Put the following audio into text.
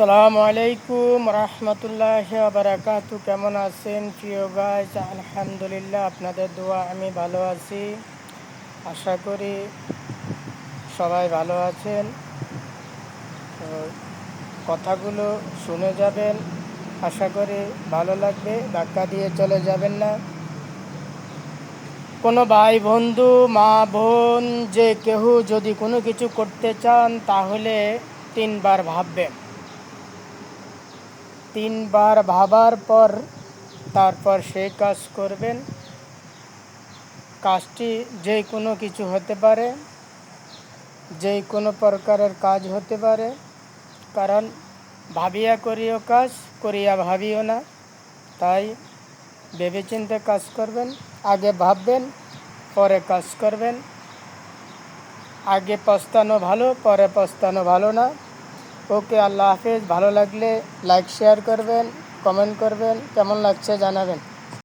আসসালামু আলাইকুম রহমতুল্লাহ বারাকাতু। কেমন আছেন প্রিয় গাছ আলহামদুলিল্লাহ, আপনাদের দোয়া আমি ভালো আছি। আশা করি সবাই ভালো আছেন। কথাগুলো শুনে যাবেন। আশা করি ভালো লাগবে, ধাক্কা দিয়ে চলে যাবেন না। কোনো ভাই বন্ধু, মা বোন, যে কেউ যদি কোনো কিছু করতে চান, তাহলে তিনবার ভাববেন। তিনবার ভাবার পর তারপর সেই কাজ করবেন। কাজটি যে কোনো কিছু হতে পারে, যে কোনো প্রকারের কাজ হতে পারে, কারণ ভাবিয়া করিও কাজ, করিয়া ভাবিও না। তাই ভেবেচিন্তে কাজ করবেন, আগে ভাববেন, পরে কাজ করবেন। আগে পস্তানো ভালো, পরে পস্তানো ভালো না। ওকে আল্লাহ হাফেজ। ভালো লাগলে লাইক শেয়ার করবেন কমেন্ট করবেন। কেমন লাগছে জানাবেন।